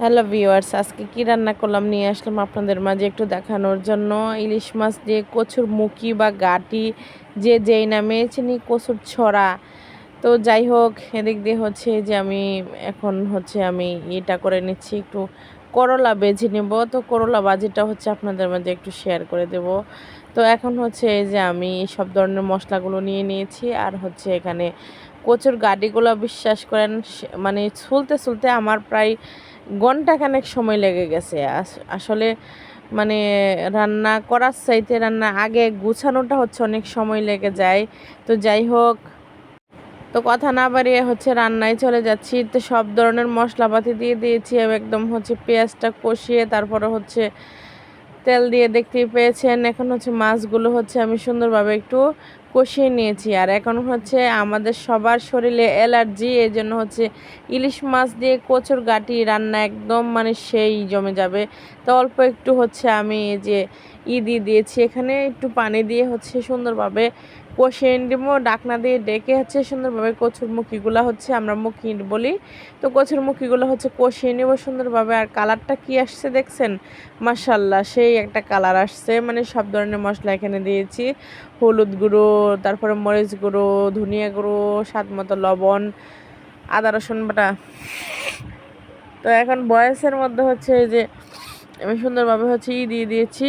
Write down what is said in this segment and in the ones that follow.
Hello viewers আজকে কি রান্না করলাম? নিয়ে আসলাম আপনাদের মাঝে একটু দেখানোর জন্য। ইলিশ মাছ দিয়ে কচুর মুখি বা গাটি, যে যেই নামে চিনি, কচুর ছড়া। তো যাই হোক, এদিক দিয়ে হচ্ছে যে আমি এখন হচ্ছে আমি এটা করে নিচ্ছি, একটু করলা বেজে নেব। তো করলা বাজিটা হচ্ছে আপনাদের মাঝে একটু শেয়ার করে দেব। তো এখন হচ্ছে যে আমি সব ধরনের মশলাগুলো নিয়ে নিয়েছি, আর হচ্ছে এখানে কচুর গাড়িগুলো বিশ্বাস করেন মানে ছুলতে ছুলতে আমার প্রায় ঘন্টাখানেক সময় লেগে গেছে। আসলে মানে রান্না করার চাইতে রান্না আগে গুছানোটা হচ্ছে অনেক সময় লেগে যায়। তো যাই হোক, তো কথা না বাড়িয়ে হচ্ছে রান্নায় চলে যাচ্ছি। তো সব ধরনের মশলাপাতি দিয়ে দিয়েছি, একদম হচ্ছে পেঁয়াজটা কষিয়ে, তারপরে হচ্ছে তেল দিয়ে দেখতেই পেয়েছেন। এখন হচ্ছে মাছগুলো হচ্ছে আমি সুন্দরভাবে একটু কষিয়ে নিয়েছি। আর এখন হচ্ছে আমাদের সবার শরীরে অ্যালার্জি, এই জন্য হচ্ছে ইলিশ মাছ দিয়ে কচুর গাটি রান্না একদম মানে সেই জমে যাবে। তো অল্প একটু হচ্ছে আমি যে ইদি দিয়ে দিয়েছি। এখানে একটু পানি দিয়ে হচ্ছে সুন্দরভাবে কষিয়ে নেব ডাকনা দিয়ে ডেকে হচ্ছে সুন্দরভাবে কচুর মুখিগুলো হচ্ছে আমরা মুখি বলি। তো কচুর মুখিগুলো হচ্ছে কষিয়ে নেব সুন্দরভাবে আর কালারটা কি আসছে দেখছেন? মাসাল্লাহ সেই একটা কালার আসছে। মানে সব ধরনের মশলা এখানে দিয়েছি। হলুদ গুঁড়ো, তারপরে মরিচ গুঁড়ো, ধনিয়া গুঁড়ো, স্বাদ মতো লবণ, আদা রসুন বাটা। তো এখন বয়সের মধ্যে হচ্ছে যে আমি সুন্দরভাবে হচ্ছে ই দিয়ে দিয়েছি।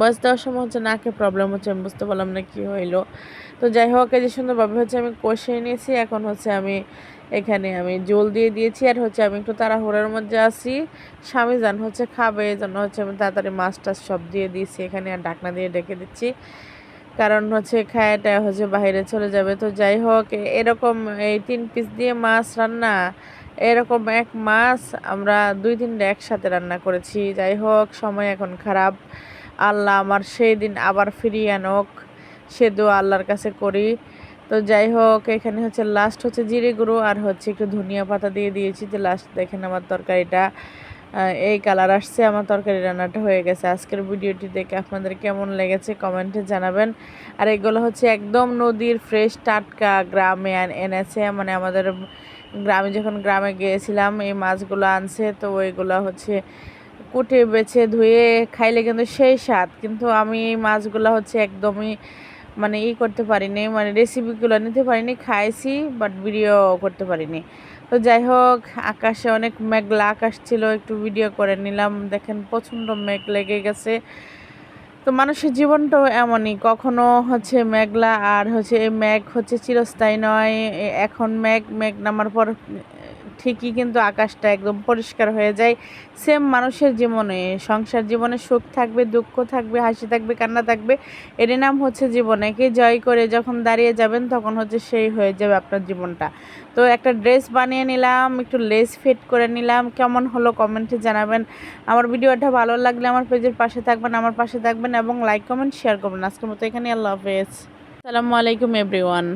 বয়স দেওয়ার সময় হচ্ছে নাকে প্রবলেম হচ্ছে, আমি বুঝতে পারলাম না কী হইল। তো যাই হোক, এই যে সুন্দরভাবে হচ্ছে আমি কষিয়ে নিয়েছি, এখন হচ্ছে আমি এখানে আমি জল দিয়ে দিয়েছি, আর হচ্ছে আমি একটু তাড়াহুড়ার মধ্যে আছি। স্বামী যান হচ্ছে খাবে, এই জন্য হচ্ছে আমি তাড়াতাড়ি মাছ টাছ সব দিয়ে দিয়েছি, এখানে আর ডাকনা দিয়ে ডেকে দিচ্ছি। কারণ হচ্ছে খায়াটা হচ্ছে বাইরে চলে যাবে, তো যাই হোক, এরকম এই তিন পিস দিয়ে মাছ রান্না, এরকম এক মাছ আমরা দুই তিনটা একসাথে রান্না করেছি। যাই হোক, সময় এখন খারাপ। আল্লাহ আমার সেই দিন আবার ফিরিয়ে আনক। সে দোয়া আল্লাহর কাছে করি। তো যাই হোক, এখানে হচ্ছে লাস্ট হচ্ছে জিরে গুঁড়ো আর হচ্ছে একটু ধনিয়া পাতা দিয়ে দিয়েছি। যে লাস্ট দেখেন আমার তরকারিটা এই কালার আসছে। আমার তরকারি রান্নাটা হয়ে গেছে। আজকের ভিডিওটি দেখে আপনাদের কেমন লেগেছে কমেন্টে জানাবেন। আর এগুলো হচ্ছে একদম নদীর ফ্রেশ টাটকা গ্রামে এনেছে। মানে আমাদের গ্রামে, যখন গ্রামে গিয়েছিলাম, এই মাছগুলো আনছে। তো ওইগুলো হচ্ছে কুটে বেছে ধুয়ে খাইলে কিন্তু সেই স্বাদ। কিন্তু আমি এই মাছগুলো হচ্ছে একদমই মানে ই করতে পারিনি মানে রেসিপিগুলো নিতে পারিনি, খাইছি বাট ভিডিও করতে পারিনি। তো যাই হোক, আকাশে অনেক মেঘলা আকাশ ছিল, একটু ভিডিও করে নিলাম। দেখেন প্রচণ্ড মেঘ লেগে গেছে। তো মানুষের জীবনটাও এমনই, কখনো হচ্ছে মেঘলা আর হচ্ছে এই মেঘ হচ্ছে চিরস্থায়ী নয়। এখন মেঘ মেঘ নামার পর ঠিকই কিন্তু আকাশটা একদম পরিষ্কার হয়ে যায়। সেম মানুষের জীবনে, সংসার জীবনে সুখ থাকবে, দুঃখ থাকবে, হাসি থাকবে, কান্না থাকবে এর নাম হচ্ছে জীবন। একে জয় করে যখন দাঁড়িয়ে যাবেন, তখন হচ্ছে সেই হয়ে যাবে আপনার জীবনটা। তো একটা ড্রেস বানিয়ে নিলাম, একটু লেস ফিট করে নিলাম, কেমন হলো কমেন্টে জানাবেন। আমার ভিডিওটা ভালো লাগলে আমার পেজের পাশে থাকবেন, আমার পাশে থাকবেন এবং লাইক কমেন্ট শেয়ার করবেন। আজকের মতো এখানে আল্লাহ হাফেজ। আসসালামু আলাইকুম এভরিওয়ান